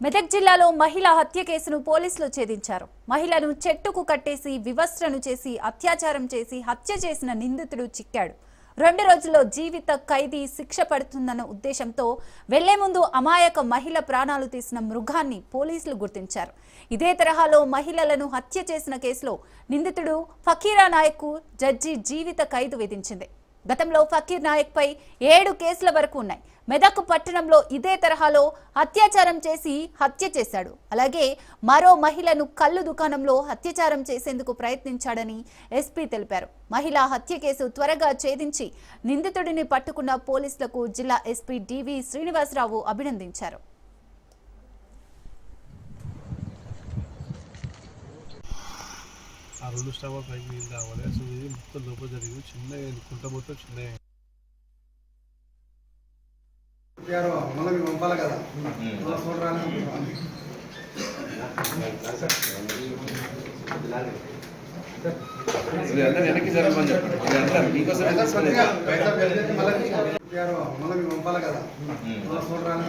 మెదక్ జిల్లాలో మహిళ హత్య కేసును పోలీసులు ఛేదించారు. మహిళను చెట్టుకు కట్టేసి వివస్త్రను చేసి అత్యాచారం చేసి హత్య చేసిన నిందితుడు చిక్కాడు. రెండు రోజుల్లో జీవిత ఖైదీ శిక్ష పడుతుందన్న ఉద్దేశంతో వెళ్ళే ముందు అమాయక మహిళ ప్రాణాలు తీసిన మృగాన్ని పోలీసులు గుర్తించారు. ఇదే తరహాలో మహిళలను హత్య చేసిన కేసులో నిందితుడు ఫకీరా నాయక్కు జడ్జి జీవిత ఖైదు విధించింది. గతంలో ఫకీర్ నాయక్ పై ఏడు కేసుల వరకు ఉన్నాయి. మెదక్ పట్టణంలో ఇదే తరహాలో అత్యాచారం చేసి హత్య చేశాడు. అలాగే మరో మహిళను కళ్ళు దుకాణంలో అత్యాచారం చేసేందుకు ప్రయత్నించాడని ఎస్పీ తెలిపారు. మహిళా హత్య కేసు త్వరగా ఛేదించి నిందితుడిని పట్టుకున్న పోలీసులకు జిల్లా ఎస్పీ డివి శ్రీనివాసరావు అభినందించారు. రెండు స్టవ్ పైకి నీళ్ళు కావాలి అసలు ఇది మొత్తం లోపల జరిగింది. అయింది. కుంట మొత్తం. చెప్పారు మళ్ళీ పంపాలి కదా? వెనక్కి జరగమని చెప్పండి. చెప్పారు మళ్ళీ పంపాలి కదా? చూడరాని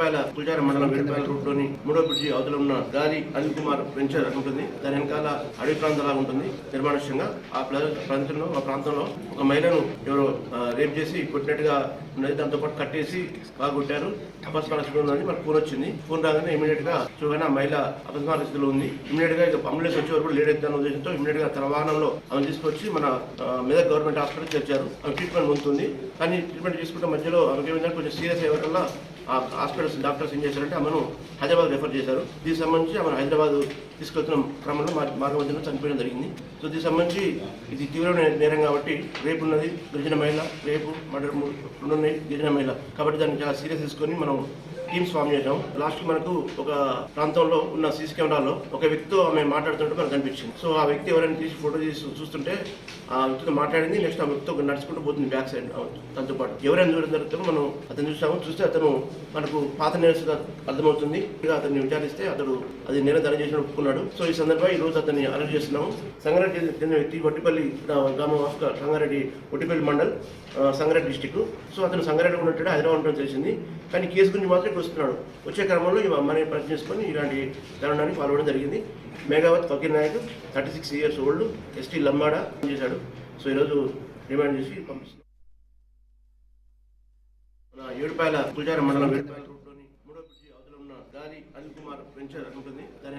మళ్ళీ చూడరాని మండలం ఏడుపాయల రూట్లోని మూడో బ్రిడ్జి అవతల ఉన్న దారి అనిల్ కుమార్ వెంచర్ ఉంటుంది. దాని వెనకాల అడవి ప్రాంతంలా ఉంటుంది నిర్మానుష్యంగా. ఆ ప్రాంతంలో ఆ ప్రాంతంలో ఒక మహిళను ఎవరో రేప్ చేసి కొట్టినట్టుగా ఉన్నది. దాంతో పాటు కట్టేసి బాగా కొట్టారు అపస్మార స్థితిలో ఉందని మనకు ఫోన్ వచ్చింది. ఫోన్ రాగానే ఇమీడియట్గా చూడగానే ఆ మహిళ అపస్మార స్థితిలో ఉంది. ఇమీడియట్గా ఇక అంబులెన్స్ వచ్చే వరకు లేట్ అవుతుందన్న ఉద్దేశంతో ఇమీడియట్గా తన వాహనంలో ఆమె తీసుకొచ్చి మన మెదక్ గవర్నమెంట్ హాస్పిటల్ చేర్చారు. ఆమె ట్రీట్మెంట్ పొందుతుంది. కానీ ట్రీట్మెంట్ తీసుకుంటే మధ్యలో ఆమెకి కొంచెం సీరియస్ అయ్యే వల్ల హాస్పిటల్స్ డాక్టర్స్ ఏం చేశారంటే ఆమెను హైదరాబాద్ రెఫర్ చేశారు. దీనికి సంబంధించి ఆమెను హైదరాబాద్ తీసుకెళ్తున్న క్రమంలో మార్గమధ్యంలో చనిపోయడం జరిగింది. సో దీనికి సంబంధించి ఇది తీవ్రమైన నేరం కాబట్టి రేపు ఉన్నది గిరిజన మహిళ రేపు మర్డర్ మూడు రెండు ఉన్నాయి గిరిజన మహిళ. కాబట్టి దాన్ని చాలా సీరియస్ తీసుకొని మనం టీమ్స్ ఫామ్ చేశాం లాస్ట్ మనకు ఒక ప్రాంతంలో ఉన్న సీసీ కెమెరాలో ఒక వ్యక్తితో ఆమె మాట్లాడుతుంటే మనకు కనిపించింది. సో ఆ వ్యక్తి ఎవరైనా తీసి ఫోటో తీసి చూస్తుంటే ఆ వ్యక్తితో మాట్లాడింది నెక్స్ట్ ఆ వ్యక్తితో నడుచుకుంటూ పోతుంది బ్యాక్ సైడ్ తనతో పాటు ఎవరైనా చూడడం జరుగుతుందో మనం అతను చూసాము చూస్తే అతను మనకు పాత నేరస్తుగా అర్థమవుతుంది. ఇక అతన్ని విచారిస్తే అతడు అది నేరం తన చేసిన ఒప్పుకున్నాడు. సో ఈ సందర్భంగా ఈ రోజు అతన్ని అరెస్ట్ చేస్తున్నాము. సంగారెడ్డి చెందిన వ్యక్తి వట్టిపల్లి గ్రామం of Sangareddy Vattipalli mandal Sangareddy district so అతను సంగారెడ్డి ఉన్నట్టు హైదరాబాద్ ఉంటుంది తెలిసింది. కానీ కేసు గురించి మాత్రం వస్తున్నాడు వచ్చే క్రమంలో ఈ అమ్మని ప్రశ్న చేసుకొని ఇలాంటి దారుణానికి పాల్గొనడం జరిగింది. Meghavath Fakir Naik thirty six years old ST లమ్మాడ చేశాడు. సో ఈరోజు రిమాండ్ చేసి పంపిస్తున్నాం. మన ఏడుపాయల తులజార మండలం ఏడుపాయల రోడ్లోని మూడో బ్రిడ్జి అవతల ఉన్న గాలి అనిల్ కుమార్ వెంచర్ ఉంటుంది దాని